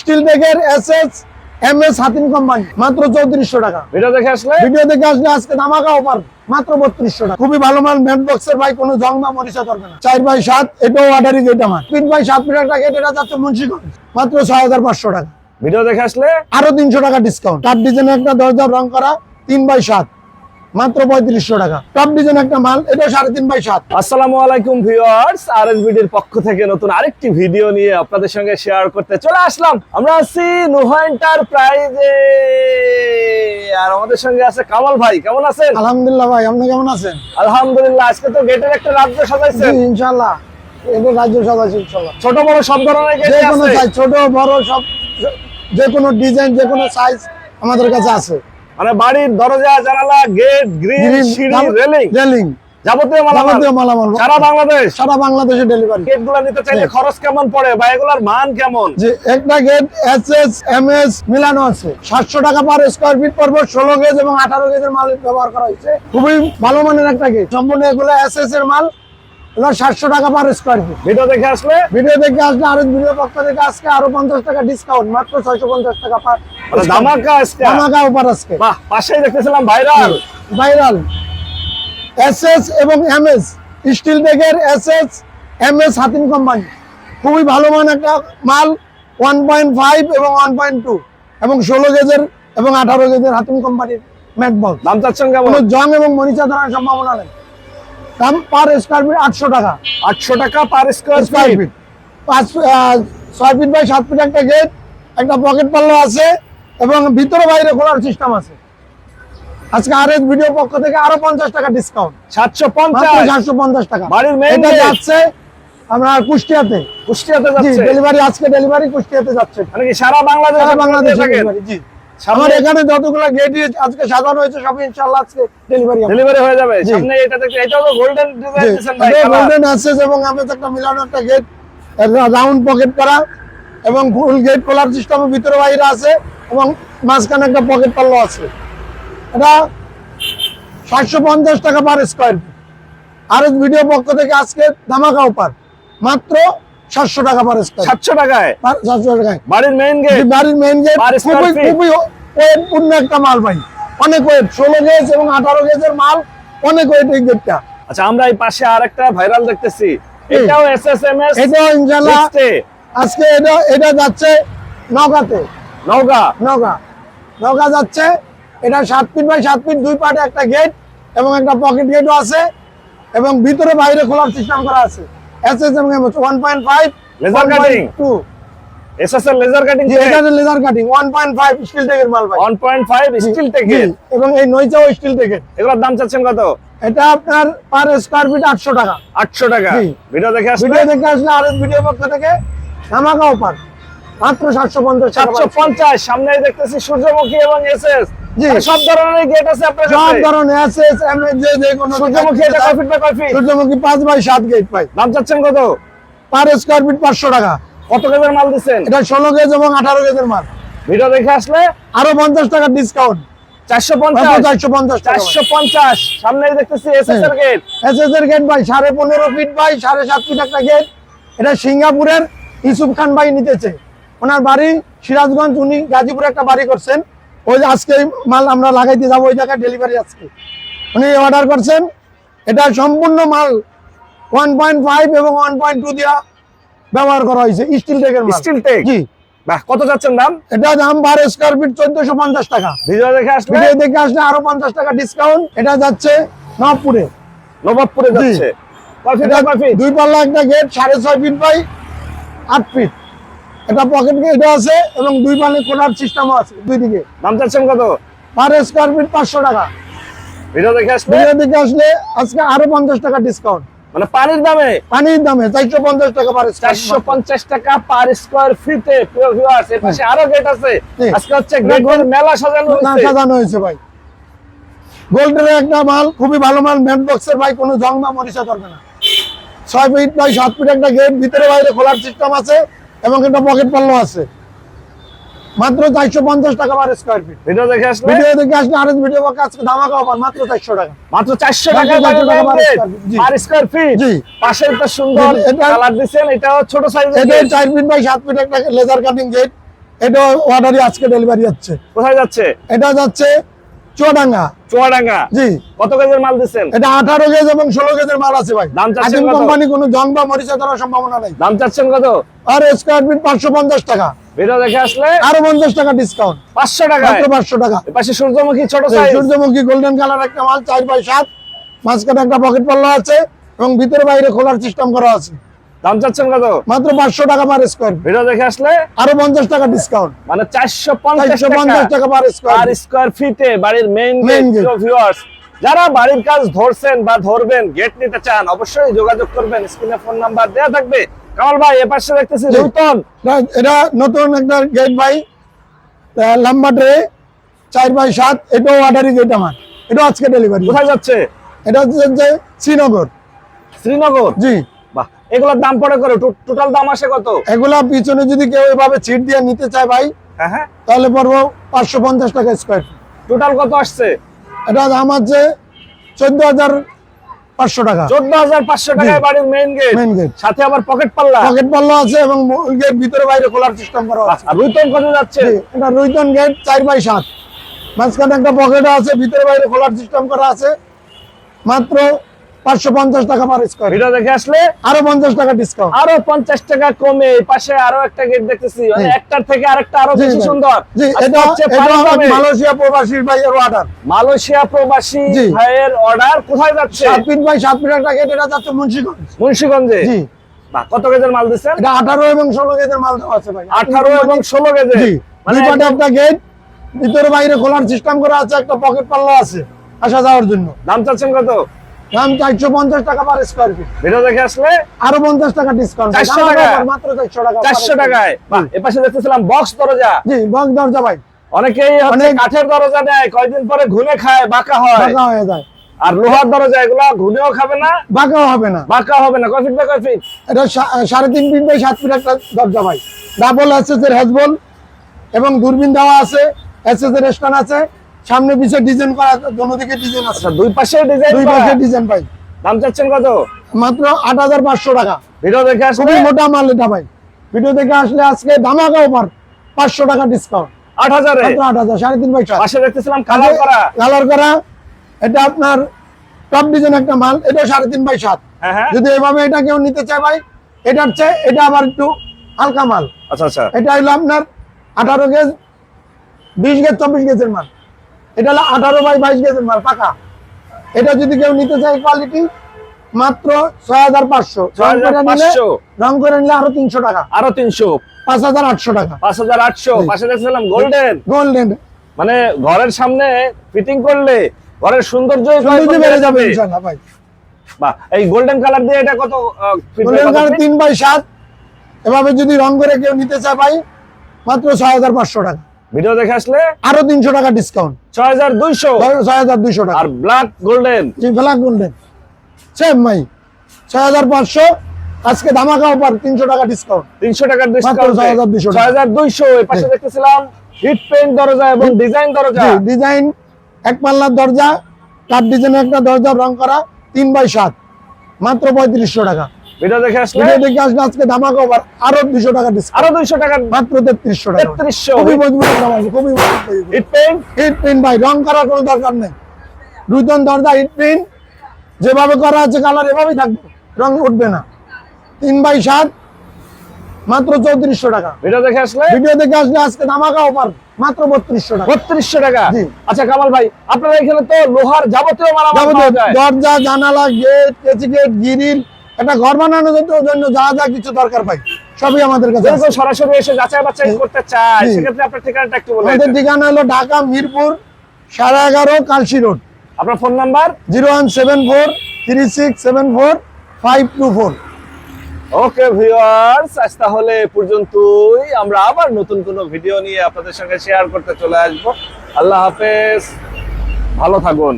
Still টেকের S S M S Hatim company মাত্র চৌত্রিশশো টাকা। ভিডিও দেখে আসলে? ভিডিও দেখে আসলে আজকে ধামাকা অফার মাত্র বত্রিশশো টাকা। খুবই ভালো মাল ম্যাট বক্সের ভাই কোনো জং বা মরিচা করবে না। চার বাই সাত এটাও অর্ডারি গেট আমার তিন বাই সাত মিটার টাকা এটা যাচ্ছে মুন্সিগঞ্জ। মাত্র ছয় হাজার পাঁচশো টাকা। ভিডিও দেখে আসলে? আরও তিনশো টাকা ডিসকাউন্ট তার ডিজাইনের একটা দরজা রং করা তিন বাই সাত। মাত্র পঁয়ত্রিশশো টাকা। টপ ডিজাইন একটা মাল এটা সাড়ে তিন বাই সাত। আসসালামু আলাইকুম ভিউয়ার্স আরএসবিডির পক্ষ থেকে নতুন আরেকটি ভিডিও নিয়ে আপনাদের সঙ্গে শেয়ার করতে চলে আসলাম। আমরা আছি নুহা এন্টারপ্রাইজে আর আমাদের সঙ্গে আছে কামাল ভাই কেমন আছেন? আলহামদুলিল্লাহ ভাই আপনি কেমন আছেন? আলহামদুলিল্লাহ আজকে তো গেটের একটা রাজ্য সাজাইছেন। এটা রাজ্য ছোট বড় সব ধরনের গেট যে আছে? ছোট বড় সব যে কোনো ডিজাইন যে কোনো সাইজ আমাদের কাছে আছে। মানে বাড়ির দরজা জানালা গেট গ্রিল সিঁড়ি রেলিং রেলিং যাবতীয় মালামাল। সারা বাংলাদেশ। সারা বাংলাদেশে ডেলিভারি নিতে চাইলে। খরচ কেমন পড়ে বা এগুলার মান কেমন? যে একটা gate S S M S মিলানো আছে। সাতশো টাকা পার স্কোয়ার ফিট পড়বে ষোলো গেজ এবং আঠারো গেজের মাল ব্যবহার করা হয়েছে। খুবই ভালো মানের একটা গেট সম্পূর্ণ এগুলো এস এস এর মাল। এগুলো সাতশো টাকা পার স্কোয়ার ফিট ভিডিও দেখে আসলে? ভিডিও দেখে আসলে আরও ভিডিও পক্ষ থেকে আজকে আরও পঞ্চাশ টাকা ডিসকাউন্ট মাত্র ছয়শো পঞ্চাশ টাকা পার মানে ধামাকা আজকে। ধামাকা অফার আজকে। বাহ পাশেই দেখতেছিলাম ভাইরাল ভাইরাল এস এস এবং M S steel টেকের S S M S Hatim company খুবই ভালো মান একটা মাল ওয়ান পয়েন্ট ফাইভ এবং ওয়ান পয়েন্ট টু এবং ষোলো গেজের এবং আঠারো গেজের হাতিম কোম্পানির ম্যাট বক্স দাম চাচ্ছেন কেমন? জং এবং মরিচা ধরার সম্ভাবনা নেই। দাম পার স্কোয়ার ফিট আটশো টাকা। আটশো টাকা পার স্কোয়ার স্কোয়ার ফিট পাঁচ ছয় ফিট বাই সাত ফিট একটা গেট একটা পকেট পাল্লা আছে এবং ভিতরে বাইরে খোলার সিস্টেম আছে। আজকে আর এস ভিডিও পক্ষ থেকে আরও পঞ্চাশ টাকা ডিসকাউন্ট সাতশো পঞ্চাশ। সাতশো পঞ্চাস টাকা। বাড়ির gate। যাচ্ছে আমরা কুষ্টিয়াতে। কুষ্টিয়াতে যাচ্ছে। ডেলিভারি আজকে ডেলিভারি কুষ্টিয়াতে যাচ্ছে। মানে সারা বাংলাদেশ বাংলাদেশে জি। আমার এখানে যতগুলো গেট আজকে সাজানো হয়েছে সব ইনশাআল্লাহ আজকে ডেলিভারি ডেলিভারি হয়ে যাবে। সামনে এটা দেখতে এটাও তো গোল্ডেন ডিজাইন ভাই গোল্ডেন অ্যাসেস এবং আমি একটা মিলানো একটা গেট রাউন্ড পকেট করা এবং ফুল গেট খোলার সিস্টেম ভিতরে বাইরে আছে এবং মাঝখানে একটা পকেট পাল্লা আছে। এটা সাতশো পঞ্চাশ টাকা পার স্কোয়ার ফিট আর ভিডিও পক্ষ থেকে আজকে ধামাকা অফার মাত্র সাতশো টাকা পার স্কোয়ার সাতশো টাকায়? সাতশো টাকায়। বাড়ির মেইন গেট বাড়ির মেইন গেট খুবই খুবই একটা মাল ভাই। অনেক ওয়েট ষোলো গেজ এবং আঠারো গেজের মাল অনেক ওয়েট এই গেটটা আচ্ছা আমরা এই পাশে আরেকটা ভাইরাল দেখতেছি। এটাও এসএসএমএস এটা ইনশাল্লাহ আজকে এটা এটা যাচ্ছে নৌকাতে নওগাঁ? নৌকা নৌকা যাচ্ছে এটা সাত ফিট বাই সাত ফিট দুই পাটে একটা গেট এবং একটা পকেট গেটও আছে এবং ভিতরে বাইরে খোলার সিস্টেম করা আছে। এস এস এবং one point five Laser cutting? Two SSL laser cutting এটা laser cutting one point five steel টেকের মাল ভাই। 1.5 স্টিল টেকের এবং এই স্টিল টেকের এগুলোর দাম চাচ্ছেন কত? এটা আপনার পার স্কোয়ার ফিট আটশো টাকা। 800 টাকা। ভিডিও দেখে আসলে ভিডিও দেখে আসলে আর ভিডিও পক্ষ থেকে ধামাকা অফার মাত্র সাতশো পঞ্চাশ টাকা সাতশো পঞ্চাশ সামনে দেখতেছি সূর্যমুখী এবং এসএস। সব ধরনের গেট আছে আপনার সব ধরনের এসএস যে যে কোনো সূর্যমুখী এটা কয় ফিট বাই কয় ফিট সূর্যমুখী পাঁচ বাই সাত গেট পাই। দাম চাচ্ছেন কত? পার স্কোয়ার ফিট পাঁচশো টাকা। কত কেজির মাল দিচ্ছেন? এটা ষোলো গেজ এবং আঠারো গেজের মাল। ভিডিও দেখে আসলে আরও পঞ্চাশ টাকা ডিসকাউন্ট চারশো মাত্র পঞ্চাশ চারশো পঞ্চাশ টাকা। চারশো পঞ্চাশ। সামনে দেখতেছি এসএস এর গেট এসএস এর গেট ভাই সাড়ে পনেরো ফিট বাই সাড়ে সাত ফিট একটা গেট এটা সিঙ্গাপুরের ইসুফ খান ভাই নিতেছে। ওনার বাড়ি সিরাজগঞ্জ উনি গাজীপুরে একটা বাড়ি করছেন। ওই আজকে মাল আমরা লাগাইতে যাব ওই জায়গায় ডেলিভারি আজকে। উনি অর্ডার করছেন এটা সম্পূর্ণ মাল ওয়ান পয়েন্ট ফাইভ এবং ওয়ান পয়েন্ট টু দিয়া ব্যবহার করা হয়েছে স্টিল টেকের স্টিল টেক জি। বাহ কত যাচ্ছেন দাম? এটা দাম বারো স্কোয়ার ফিট চোদ্দশো পঞ্চাশ টাকা। ভিডিও দেখে আসলে? ভিডিও দেখে আসলে আরও পঞ্চাশ টাকা ডিসকাউন্ট এটা যাচ্ছে নবপুরে নবাবপুরে। যাচ্ছে। দুই পাল্লা একটা গেট সাড়ে ছয় ফিট বাই আট ফিট এটা পকেট গেট আছে এবং দুই পাল্লে খোলার সিস্টেমও আছে দুই দিকে। দাম চাচ্ছেন কত? পার স্কোয়ার ফিট পাঁচশো টাকা। ভিডিও দেখে আসলে ভিডিও দেখে আসলে আজকে আরও পঞ্চাশ টাকা ডিসকাউন্ট মানে পানির দামে? পানির দামে চারশো পঞ্চাশ টাকা পার চারশো পঞ্চাশ টাকা পার স্কোয়ার ফিটে প্রিয় ভিউয়ার্স এর পাশে আরও গেট আছে। আজকে হচ্ছে মেলা সাজানো না সাজানো হয়েছে ভাই। গোল্ডের একটা মাল খুবই ভালো মাল ম্যাট বক্সের ভাই কোনো জং বা মরিচা করবে না। ছয় ফিট বাই সাত ফিট একটা গেট ভিতরে বাইরে খোলার সিস্টেম আছে। এবং একটা পকেট পাল্লো আছে। মাত্র চারশো পঞ্চাশ টাকা পার স্কোয়ার ফিট ভিডিও দেখে আসলে? ভিডিও দেখে আসলে আর ভিডিও পাকে আজকে ধামাকা অফার মাত্র চারশো টাকা। মাত্র চারশো টাকা মাত্র 400 টাকা per square feet, জি। পার স্কোয়ার ফিট জি। পাশে একটা সুন্দর এটা- কালার দিচ্ছেন এটাও ছোট সাইজের এটা চার ফিট বাই সাত ফিট একটা লেজার কাটিং গেট এটা অর্ডারই আজকে ডেলিভারি হচ্ছে কোথায় যাচ্ছে? এটা যাচ্ছে চুয়াডাঙ্গা। চুয়াডাঙ্গা? জি। কত কেজির মাল দিচ্ছেন? এটা আঠারো গেজ এবং ষোলো গেজের মাল আছে ভাই। দাম চাচ্ছেন? কোম্পানি কোনো জং বা মরিচা ধরার সম্ভাবনা নাই। দাম চাচ্ছেন কত? আর স্কোয়ার ফিট পাঁচশো পঞ্চাশ টাকা। ভিডিও দেখে আসলে আরও পঞ্চাশ টাকা ডিসকাউন্ট পাঁচশো টাকায়। পাঁচশো টাকা। পাশে সূর্যমুখী ছোট সূর্যমুখী গোল্ডেন কালার একটা মাল চার বাই সাত। মাঝখানে একটা পকেট পাল্লা আছে এবং ভিতরে বাইরে খোলার সিস্টেম করা আছে। দাম চাচ্ছেন কত? মাত্র পাঁচশো টাকা পার স্কোয়ার ফিট ভিডিও দেখে আসলে আরও পঞ্চাশ টাকা ডিসকাউন্ট মানে চারশো পঞ্চাশ টাকা। পার স্কোয়ার স্কোয়ার ফিটে বাড়ির মেইন। ভিউয়ার্স যারা বাড়ির কাজ ধরছেন বা ধরবেন গেট নিতে চান অবশ্যই যোগাযোগ করবেন। স্ক্রিনে ফোন নাম্বার দেওয়া থাকবে। কামাল ভাই এ পাশে দেখতেছি জি। এটা নতুন একটা গেট ভাই। লম্বা ট্রে চার বাই সাত এটাও অর্ডারি গেট আমার। এটাও আজকে ডেলিভারি কোথায় যাচ্ছে? এটা হচ্ছে শ্রীনগর। শ্রীনগর? জি। বাহ এগুলোর দাম পড়ে করে টোটাল দাম আসে কত? এগুলা পিছনে যদি কেউ এভাবে ছিট দিয়ে নিতে চায় ভাই হ্যাঁ হ্যাঁ। তাহলে পড়ব পাঁচশো পঞ্চাশ টাকা স্কোয়ার ফিট টোটাল কত আসছে? এটা দাম আছে চোদ্দ হাজার পাঁচশো টাকা। চোদ্দ হাজার পাঁচশো টাকায় বাড়ির মেইন গেট মেন গেট সাথে আবার পকেট পাল্লা পকেট পাল্লা আছে এবং গেট ভিতরে বাইরে খোলার সিস্টেম করা আছে। আর রুইতন কত যাচ্ছে? এটা রুইতন গেট চার বাই সাত। মাঝখানে একটা পকেট আছে ভিতরে বাইরে খোলার সিস্টেম করা আছে। মাত্র পাঁচশো পঞ্চাশ টাকা পার স্কোয়ার ভিডিও দেখে আসলে আরও পঞ্চাশ টাকা ডিসকাউন্ট আরও পঞ্চাশ টাকা কমে পাশে আরও একটা গেট দেখতেছি। মানে একটার থেকে আরেকটা আরও বেশি সুন্দর। এটা হচ্ছে এটা পানি আমার কমে। মালয়েশিয়া প্রবাসীর ভাইয়ের অর্ডার মালয়েশিয়া প্রবাসী ভাইয়ের অর্ডার কোথায় যাচ্ছে? সাত ফিট বাই সাত ফিট একটা গেট এটা যাচ্ছে মুন্সিগঞ্জ। মুন্সিগঞ্জে? জি। কত কেজির মাল দিচ্ছেন? এটা আঠারো এবং ষোলো গেজের মাল দেওয়া আছে ভাই। আঠারো এবং ষোলো কেজি মানে একটা গেট ভিতরে বাইরে খোলার সিস্টেম করা আছে একটা পকেট পাল্লা আছে আসা যাওয়ার জন্য। দাম চাচ্ছেন কত? দাম চারশো পঞ্চাশ টাকা পার স্কোয়ার ফিট ভিডিও দেখে আসলে? আরও পঞ্চাশ টাকা ডিসকাউন্ট 400 টাকা? মাত্র চারশো টাকা। চারশো টাকায়। এপাশে দেখতেছিলাম বক্স দরজা। জি বক্স দরজা ভাই। অনেকেই অনেক- কাঠের দরজা নেয় কয়দিন পরে খায় বাঁকা হয়। বাঁকা হয়ে যায়। আর লোহার দরজা এগুলা ঘুনেও খাবে না? বাঁকাও হবে না। বাঁকা হবে না। কয় ফিট বাই কয় ফিট এটা সাড়ে তিন ফিট বাই সাত ফিট একটা দরজা ভাই। ডাবল এসএস এর হ্যাজবল এবং দূরবীন দেওয়া আছে। এর স্ট্যান্ড আছে। সামনে পিছে ডিজাইন করা দোনো দিকে ডিজাইন আছে। আচ্ছা দুই পাশে ডিজাইন দুই পাশে ডিজাইন ভাই। দাম চাচ্ছেন কত? মাত্র আট হাজার পাঁচশো টাকা। ভিডিও দেখে আসলে খুবই মোটা মাল এটা ভাই। ভিডিও দেখে আসলে আজকে ধামাকা অফার পাঁচশো টাকা ডিসকাউন্ট আট হাজারে? মাত্র আট হাজার সাড়ে তিন বাই পাশে দেখতেছিলাম কালার করা। কালার করা এটা আপনার টপ ডিজাইন একটা মাল এটা সাড়ে তিন বাই সাত হ্যাঁ হ্যাঁ। যদি এভাবে এটা কেউ নিতে চায় ভাই এটার চেয়ে এটা আবার একটু হালকা মাল। আচ্ছা আচ্ছা। এটা হলো আপনার আঠারো গেজ বিশ গেজ চব্বিশ গেজের মাল। এটা হলো আঠারো বাই বাইশ মাল পাকা। এটা যদি কেউ নিতে চায় কোয়ালিটি মাত্র ছয় হাজার পাঁচশো। রং করে নিলে 6500 রং করে নিলে আরও তিনশো টাকা। আরও তিনশো। পাঁচ হাজার আটশো টাকা। পাঁচ হাজার আটশো। পাশে দেখছিলাম গোল্ডেন গোল্ডেন মানে ঘরের সামনে ফিটিং করলে ঘরের সৌন্দর্য বেড়ে যাবে ইনশাল্লাহ ভাই বাহ এই গোল্ডেন কালার দিয়ে এটা কত গোল্ডেন কালার তিন বাই সাত। এভাবে যদি রং করে কেউ নিতে চায় ভাই মাত্র ছয় হাজার পাঁচশো টাকা। ভিডিও দেখে আসলে আরও তিনশো টাকা ডিসকাউন্ট ছয় হাজার দুইশো। ছয় হাজার দুইশো টাকা। আর ব্ল্যাক গোল্ডেন জি ব্ল্যাক গোল্ডেন সেম ভাই। ছয় হাজার পাঁচশো আজকে ধামাকা অফার তিনশো টাকা ডিসকাউন্ট তিনশো টাকার ডিসকাউন্ট 6200 ছয় হাজার দুইশো এই পাশে জি। দেখতেছিলাম হিট পেইন্ট দরজা এবং ডিজাইন দরজা। ডিজাইন এক পাল্লার দরজা কাঠ ডিজাইনের একটা দরজা রং করা তিন বাই সাত। মাত্র পঁয়ত্রিশশো টাকা। ভিডিও দেখে আসলে ভিডিও দেখে আসলে আজকে ধামাকা অফার আরও দুশো টাকা ডিসকাউন্ট আরও দুইশো টাকার মাত্র তেত্রিশশো টাকা। 3300 খুবই মজবুত মাল, খুবই মজবুত হিট পেইন্ট হিট প্রিন্ট ভাই রং করার কোনো দরকার নেই। দরজা হিট যেভাবে করা আছে কালার এভাবেই থাকবে রং উঠবে না। তিন বাই সাত মাত্র চৌত্রিশশো টাকা। ভিডিও দেখে আসলে? ভিডিও দেখে আসলে আজকে ধামাকা অফার মাত্র বত্রিশশো টাকা। বত্রিশশো টাকা? জি। আচ্ছা কামাল ভাই আপনারা এখানে তো লোহার যাবতীয় মালামাল যাবতীয় পাওয়া যায়। দরজা জানালা গেট কেচি গেট গিরিল একটা ঘর বানানোর জন্য যা যা কিছু দরকার পাই সবই আমাদের কাছে সরাসরি এসে যাচাই বাছাই করতে চায় সেক্ষেত্রে আপনার ঠিকানাটা একটু বলে আমাদের ঠিকানা হলো ঢাকা মিরপুর সাড়ে এগারো কালসি রোড। আপনার phone number? Zero one seven four three six seven four five two four. Okay viewers আজ তাহলে পর্যন্তই। আমরা আবার নতুন কোনো ভিডিও নিয়ে আপনাদের সঙ্গে শেয়ার করতে চলে আসব। আল্লাহ হাফেজ। ভালো থাকুন।